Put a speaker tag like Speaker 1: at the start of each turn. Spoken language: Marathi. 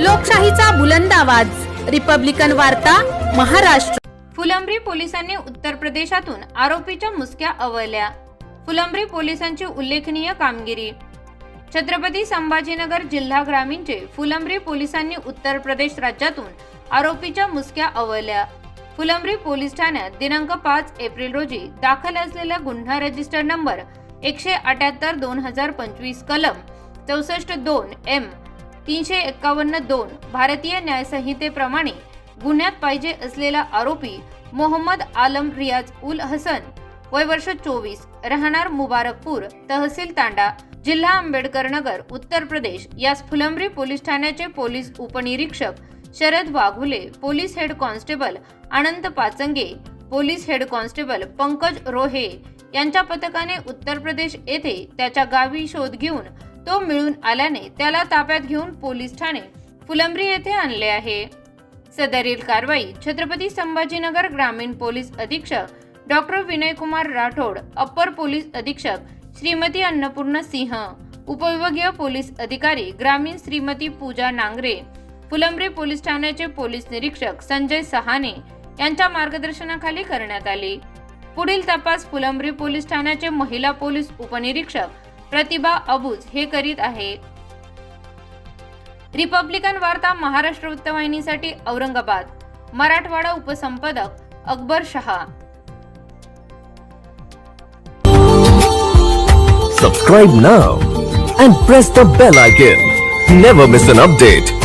Speaker 1: लोकशाहीचा बुलंद आवाज. रिपब्लिकन वार्ता महाराष्ट्र.
Speaker 2: फुलंब्री पोलिसांनी उत्तर प्रदेशातून आरोपीच्या मुसक्या अवळल्या. फुलंब्री पोलिसांची उल्लेखनीय कामगिरी. छत्रपती संभाजीनगर जिल्हा ग्रामीणचे फुलंब्री पोलिसांनी उत्तर प्रदेश राज्यातून आरोपीच्या मुसक्या अवळल्या. फुलंब्री पोलीस ठाण्यात दिनांक पाच एप्रिल रोजी दाखल असलेला गुन्हा रजिस्टर नंबर एकशे अठ्याहत्तर दोन हजार पंचवीस कलम चौसष्ट दोन एम तीनशे एक्कावन्न दोन भारतीय न्यायसंहितेप्रमाणे गुन्ह्यात पाहिजे असलेला आरोपी मोहम्मद आलम रियाज उल हसन वय वर्ष चोवीस राहणार मुबारकपूर तहसील तांडा जिल्हा आंबेडकर नगर उत्तर प्रदेश. यास फुलंब्री पोलीस ठाण्याचे पोलीस उपनिरीक्षक Sharad Waghule police head constable Anand Pachange police head constable Pankaj Rohe यांच्या पथकाने उत्तर प्रदेश येथे त्याच्या गावी शोध घेऊन तो मिळून आल्याने त्याला ताब्यात घेऊन पोलीस ठाणे फुलंब्री येथे आणले आहे. सदरील कारवाई छत्रपती संभाजीनगर ग्रामीण पोलीस अधीक्षक doctor Vinaykumar Rathod upper police अधीक्षक श्रीमती अन्नपूर्ण सिंह उपविभागीय पोलीस अधिकारी ग्रामीण श्रीमती पूजा नांगरे फुलंब्री पोलीस ठाण्याचे पोलीस निरीक्षक संजय सहाने यांच्या मार्गदर्शनाखाली करण्यात आली. पुढील तपास फुलंब्री पोलीस ठाण्याचे महिला पोलीस उपनिरीक्षक प्रतिभा अबुज हे करीत आहे रिपब्लिकन वार्ता Maharashtra वृत्तवाहिनीसाठी Aurangabad Marathwada उपसंपादक Akbar Shah
Speaker 3: Subscribe now and press the bell icon. Never miss an update.